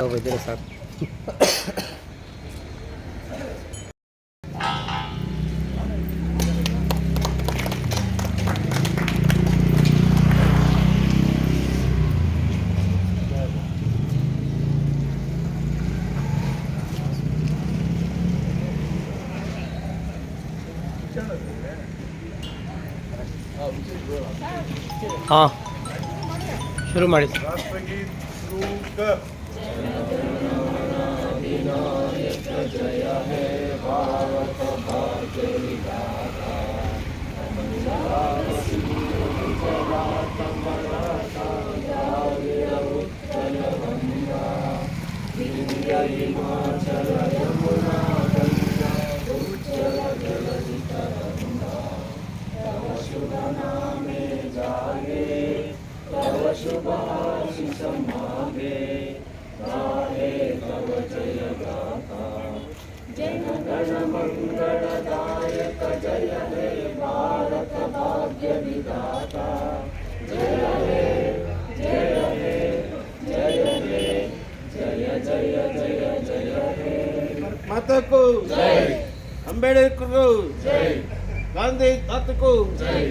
Oh, wait, there's a ತಾವು ಇದ್ದೀರಾ sir ಹಾಂ शुभाशिषमागे गाहे तव जय गाथा जनगणमङ्गलदायक जय हे भारत भाग्यविदाता जय हे जय हे जय हे जय जय जय जय हे मातको जय అంబేద్కర్ గాంధీ తాతకు జై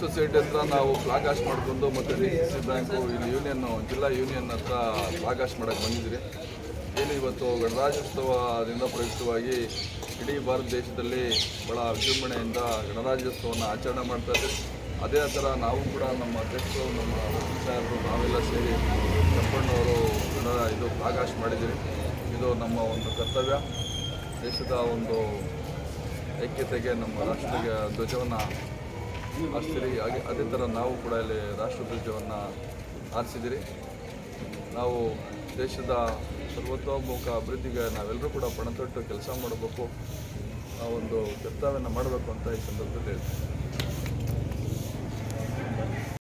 ಸೊಸೈಟಿ ಹತ್ರ ನಾವು ಫ್ಲಾಗ್ ಮಾಡಿಕೊಂಡು ಮತ್ತು ಡಿ ಸಿ ಸಿ ಬ್ಯಾಂಕು ಇಲ್ಲಿ ಯೂನಿಯನ್ನು ಜಿಲ್ಲಾ ಯೂನಿಯನ್ ಹತ್ರ ಫ್ಲಾಗ್ ಹಾಸ್ಟ್ ಮಾಡೋಕ್ಕೆ ಬಂದಿದ್ರಿ ಏನು ಇವತ್ತು ಗಣರಾಜ್ಯೋತ್ಸವದಿಂದ ಪ್ರಯುಕ್ತವಾಗಿ ಇಡೀ ಭಾರತ ದೇಶದಲ್ಲಿ ಭಾಳ ವಿಜೃಂಭಣೆಯಿಂದ ಗಣರಾಜ್ಯೋತ್ಸವವನ್ನು ಆಚರಣೆ ಮಾಡ್ತಾ ಅದೇ ಥರ ನಾವು ಕೂಡ ನಮ್ಮ ಅಧ್ಯಕ್ಷರು, ನಮ್ಮ ಸಾಹೇಬರು ನಾವೆಲ್ಲ ಸೇರಿ ಕರ್ಕೊಂಡವರು ಗಣರ ಇದು ಫ್ಲಾಗ್ ಹಾಸ್ಟ್ ಮಾಡಿದ್ದೀರಿ. ಇದು ನಮ್ಮ ಒಂದು ಕರ್ತವ್ಯ. ದೇಶದ ಒಂದು ಐಕ್ಯತೆಗೆ ನಮ್ಮ ರಾಷ್ಟ್ರೀಯ ಧ್ವಜವನ್ನು ಹಾರಿಸ್ತೀರಿ ಹಾಗೆ ಅದೇ ಥರ ನಾವು ಕೂಡ ಇಲ್ಲಿ ರಾಷ್ಟ್ರಧ್ವಜವನ್ನು ಹಾರಿಸಿದ್ದೀರಿ. ನಾವು ದೇಶದ ಸರ್ವತೋಮುಖ ಅಭಿವೃದ್ಧಿಗೆ ನಾವೆಲ್ಲರೂ ಕೂಡ ಪಣತೊಟ್ಟು ಕೆಲಸ ಮಾಡಬೇಕು. ಆ ಒಂದು ಕರ್ತವ್ಯನ ಮಾಡಬೇಕು ಅಂತ ಈ ಸಂದರ್ಭದಲ್ಲಿ ಹೇಳ್ತೀನಿ.